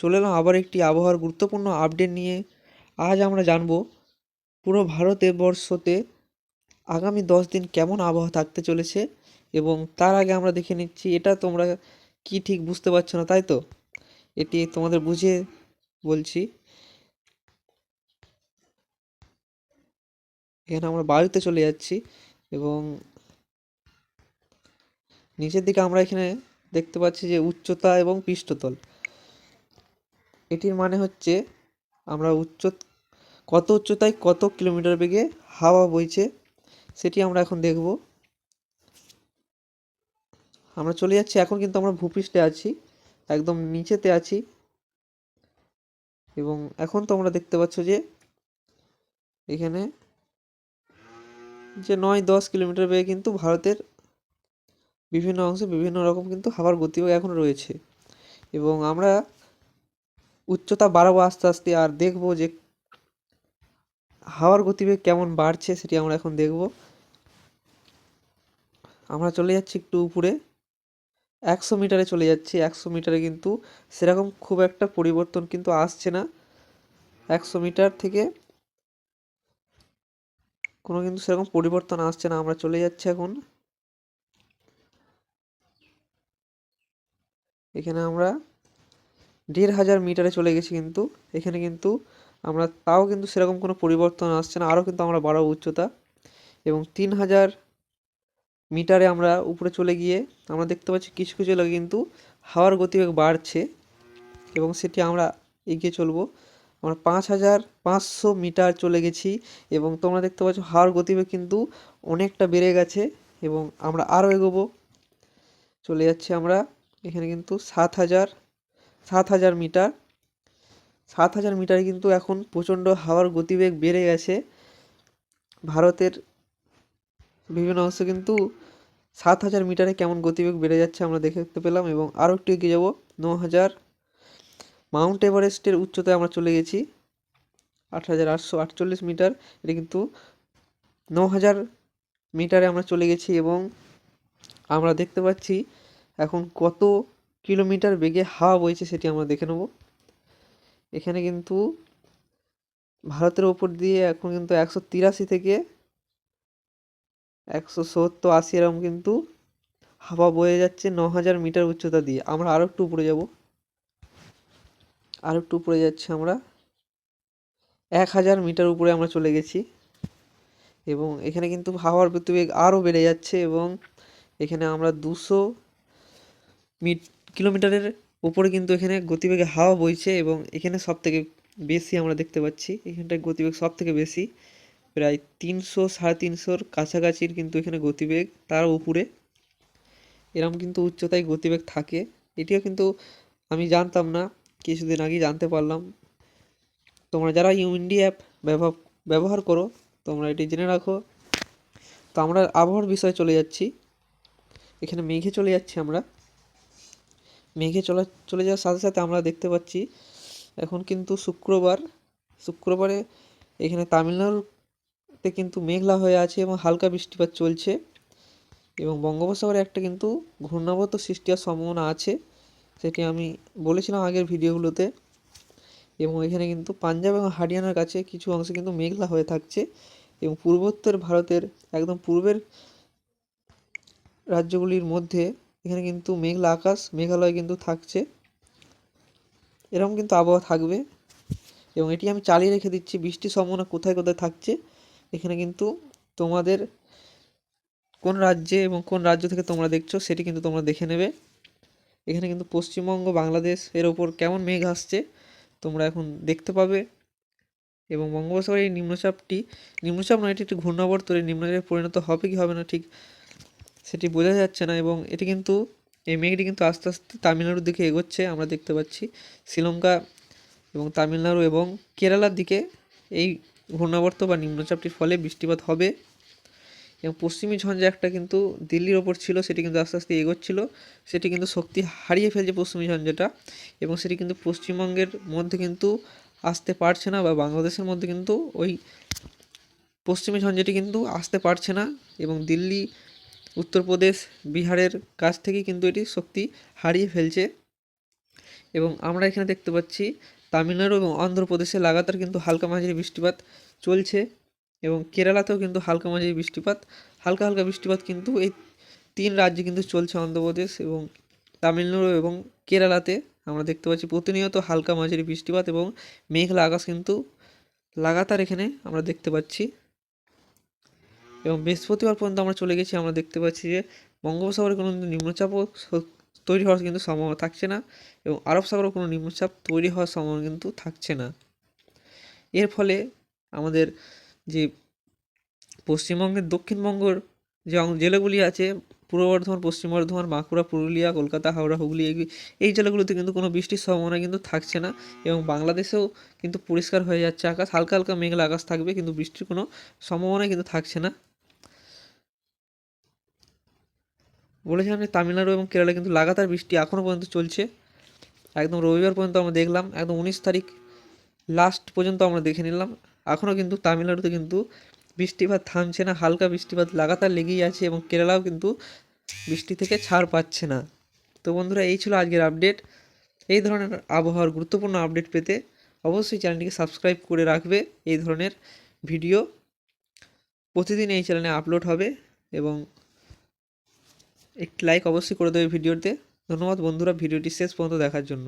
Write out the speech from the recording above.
চলে এলাম আবার একটি আবহাওয়ার গুরুত্বপূর্ণ আপডেট নিয়ে। আজ আমরা জানব, পুরো ভারতবর্ষতে আগামী দশ দিন কেমন আবহাওয়া থাকতে চলেছে এবং তার আগে আমরা দেখে নিচ্ছি, এটা তোমরা কি ঠিক বুঝতে পারছ না, তাই তো? এটি তোমাদের বুঝিয়ে বলছি। এখানে আমরা বায়ুতে চলে যাচ্ছি এবং নিচের দিকে আমরা এখানে দেখতে পাচ্ছি যে উচ্চতা এবং পৃষ্ঠতল। এটির মানে হচ্ছে আমরা উচ্চ, কত উচ্চতায় কত কিলোমিটার বেগে হাওয়া বইছে সেটি আমরা এখন দেখব। আমরা চলে যাচ্ছি, এখন কিন্তু আমরা ভূপৃষ্ঠে আছি, একদম নিচেতে আছি। এবং এখন তোমরা দেখতে পাচ্ছ যে এখানে যে নয় দশ কিলোমিটার বেগে কিন্তু ভারতের বিভিন্ন অংশে বিভিন্ন রকম কিন্তু হাওয়ার গতিবেগ এখন রয়েছে। এবং আমরা উচ্চতা বাড়াবো আস্তে আস্তে আর দেখব যে হাওয়ার গতিবেগ কেমন বাড়ছে সেটি আমরা এখন দেখব। আমরা চলে যাচ্ছি একটু উপরে। একশো মিটারে চলে যাচ্ছি। একশো মিটারে কিন্তু সেরকম খুব একটা পরিবর্তন কিন্তু আসছে না। একশো মিটার থেকে কোনো কিন্তু সেরকম পরিবর্তন আসছে না। আমরা চলে যাচ্ছি এখন। এখানে আমরা দেড় হাজার মিটারে চলে গেছি কিন্তু, এখানে কিন্তু আমরা, তাও কিন্তু সেরকম কোনো পরিবর্তন আসছে না, আরও কিন্তু আমরা বাড়াবো উচ্চতা। এবং তিন হাজার মিটারে আমরা উপরে চলে গিয়ে আমরা দেখতে পাচ্ছি কিছু কিছু এলাকা কিন্তু হাওয়ার গতিবেগ বাড়ছে এবং সেটি আমরা এগিয়ে চলবো। আমরা পাঁচ হাজার পাঁচশো মিটার চলে গেছি এবং তোমরা দেখতে পাচ্ছ হাওয়ার গতিবেগ কিন্তু অনেকটা বেড়ে গেছে এবং আমরা আরও এগোবো। চলে যাচ্ছি আমরা, এখানে কিন্তু সাত হাজার সাত হাজার মিটার। সাত হাজার মিটারে কিন্তু এখন প্রচণ্ড হাওয়ার গতিবেগ বেড়ে গেছে। ভারতের বিভিন্ন অংশে কিন্তু সাত হাজার মিটারে কেমন গতিবেগ বেড়ে যাচ্ছে আমরা দেখতে পেলাম এবং আরও একটু এগিয়ে যাব। ন হাজার মাউন্ট এভারেস্টের উচ্চতায় আমরা চলে গেছি। আট হাজার আটশো আটচল্লিশ মিটার। এটা কিন্তু ন হাজার মিটারে আমরা চলে গেছি এবং আমরা দেখতে পাচ্ছি এখন কত কিলোমিটার বেগে হাওয়া বইছে সেটি আমরা দেখে নেব। এখানে কিন্তু ভারতের ওপর দিয়ে এখন কিন্তু একশো তিরাশি থেকে একশো সত্তর আশি এরকম কিন্তু হাওয়া বয়ে যাচ্ছে ন হাজার মিটার উচ্চতা দিয়ে। আমরা আরও একটু উপরে যাব। আরও একটু উপরে যাচ্ছি আমরা। এক হাজার মিটার উপরে আমরা চলে গেছি এবং এখানে কিন্তু হাওয়ার গতিবেগ আরও বেড়ে যাচ্ছে এবং এখানে আমরা দুশো মিট কিলোমিটারের উপরে কিন্তু এখানে গতিবেগে হাওয়া বইছে এবং এখানে সব থেকে বেশি আমরা দেখতে পাচ্ছি, এখানটায় গতিবেগ সব থেকে বেশি, প্রায় তিনশো সাড়ে তিনশোর কাছাকাছির কিন্তু এখানে গতিবেগ, তার উপরে এরম কিন্তু উচ্চতায় গতিবেগ থাকে। এটিও কিন্তু আমি জানতাম না, কিছুদিন আগেই জানতে পারলাম। তোমরা যারা ইউএনডি অ্যাপ ব্যবহার ব্যবহার করো, তোমরা এটি জেনে রাখো। তো আমরা আবহাওয়ার বিষয়ে চলে যাচ্ছি। এখানে মেঘে চলে যাচ্ছি আমরা। মেঘে চলা, চলে যাওয়ার সাথে সাথে আমরা দেখতে পাচ্ছি, এখন কিন্তু শুক্রবার, শুক্রবারে এখানে তামিলনাড়ুতে কিন্তু মেঘলা হয়ে আছে এবং হালকা বৃষ্টিপাত চলছে এবং বঙ্গোপসাগরে একটা কিন্তু ঘূর্ণাবর্ত সৃষ্টি হওয়ার সম্ভাবনা আছে, সেটি আমি বলেছিলাম আগের ভিডিওগুলোতে এবং এখানে কিন্তু পাঞ্জাব এবং হরিয়ানার কাছে কিছু অংশে কিন্তু মেঘলা হয়ে থাকছে এবং পূর্বোত্তর ভারতের একদম পূর্বের রাজ্যগুলির মধ্যে এখানে কিন্তু মেঘলা আকাশ, মেঘালয় কিন্তু থাকছে। এরকম কিন্তু আবহাওয়া থাকবে। এবং এটি আমি চালিয়ে রেখে দিচ্ছি। বৃষ্টির সম্ভাবনা কোথায় কোথায় থাকছে, এখানে কিন্তু তোমাদের কোন রাজ্যে এবং কোন রাজ্য থেকে তোমরা দেখছ, সেটি কিন্তু তোমরা দেখে নেবে। এখানে কিন্তু পশ্চিমবঙ্গ, বাংলাদেশ, এর ওপর কেমন মেঘ আসছে, তোমরা এখন দেখতে পাবে। এবং বঙ্গোপসাগরের এই নিম্নচাপটি, নিম্নচাপ নয়, এটি একটি ঘূর্ণাবর্ত এই নিম্নচাপে পরিণত হবে কি হবে না, ঠিক সেটি বোঝা যাচ্ছে না এবং এটি কিন্তু, এই মেঘটি কিন্তু আস্তে আস্তে তামিলনাড়ুর দিকে এগোচ্ছে, আমরা দেখতে পাচ্ছি। শ্রীলঙ্কা এবং তামিলনাড়ু এবং কেরালার দিকে এই ঘূর্ণাবর্ত বা নিম্নচাপটির ফলে বৃষ্টিপাত হবে। এবং পশ্চিমী ঝঞ্ঝা একটা কিন্তু দিল্লির ওপর ছিল, সেটি কিন্তু আস্তে আস্তে এগোচ্ছিল। সেটি কিন্তু শক্তি হারিয়ে ফেলছে পশ্চিমী ঝঞ্ঝাটা এবং সেটি কিন্তু পশ্চিমবঙ্গের মধ্যে কিন্তু আসতে পারছে না বা বাংলাদেশের মধ্যে কিন্তু ওই পশ্চিমী ঝঞ্ঝাটি কিন্তু আসতে পারছে না এবং দিল্লি উত্তরপ্রদেশ, বিহারের কাছ থেকেই কিন্তু এটি শক্তি হারিয়ে ফেলছে। এবং আমরা এখানে দেখতে পাচ্ছি, তামিলনাড়ু এবং অন্ধ্রপ্রদেশে লাগাতার কিন্তু হালকা মাঝারি বৃষ্টিপাত চলছে এবং কেরালাতেও কিন্তু হালকা মাঝারি বৃষ্টিপাত। হালকা হালকা বৃষ্টিপাত কিন্তু এই তিন রাজ্যে কিন্তু চলছে অন্ধ্রপ্রদেশ এবং তামিলনাড়ু এবং কেরালাতে আমরা দেখতে পাচ্ছি প্রতিনিয়ত হালকা মাঝারি বৃষ্টিপাত এবং মেঘলা আকাশ কিন্তু লাগাতার এখানে আমরা দেখতে পাচ্ছি। এবং বৃহস্পতিবার পর্যন্ত আমরা চলে গেছি, আমরা দেখতে পাচ্ছি যে বঙ্গোপসাগরে কোনো নিম্নচাপও তৈরি হওয়ার কিন্তু সম্ভাবনা থাকছে না এবং আরব সাগরেও কোনো নিম্নচাপ তৈরি হওয়ার সম্ভাবনা কিন্তু থাকছে না। এর ফলে আমাদের যে পশ্চিমবঙ্গের দক্ষিণবঙ্গর যে জেলাগুলি আছে, পূর্ব বর্ধমান, পশ্চিম বর্ধমান, বাঁকুড়া, পুরুলিয়া, কলকাতা, হাওড়া, হুগলি এই জেলাগুলোতে কিন্তু কোনো বৃষ্টির সম্ভাবনা কিন্তু থাকছে না এবং বাংলাদেশেও কিন্তু পরিষ্কার হয়ে যাচ্ছে আকাশ, হালকা হালকা মেঘলা আকাশ থাকবে কিন্তু বৃষ্টির কোনো সম্ভাবনা কিন্তু থাকছে না। বলেছিলাম যে তামিলনাড়ু এবং কেরালা কিন্তু লাগাতার বৃষ্টি এখনও পর্যন্ত চলছে। একদম রবিবার পর্যন্ত আমরা দেখলাম, একদম উনিশ তারিখ লাস্ট পর্যন্ত আমরা দেখে নিলাম। এখনও কিন্তু তামিলনাড়ুতে কিন্তু বৃষ্টিপাত থামছে না, হালকা বৃষ্টিপাত লাগাতার লেগেই আছে এবং কেরালাও কিন্তু বৃষ্টি থেকে ছাড় পাচ্ছে না। তো বন্ধুরা, এই ছিল আজকের আপডেট এই ধরনের আবহাওয়ার গুরুত্বপূর্ণ আপডেট পেতে অবশ্যই চ্যানেলটিকে সাবস্ক্রাইব করে রাখবে এই ধরনের ভিডিও। প্রতিদিন এই চ্যানেলে আপলোড হবে এবং একটি লাইক অবশ্যই করে দেবে ভিডিওতে। ধন্যবাদ বন্ধুরা ভিডিওটি শেষ পর্যন্ত দেখার জন্য।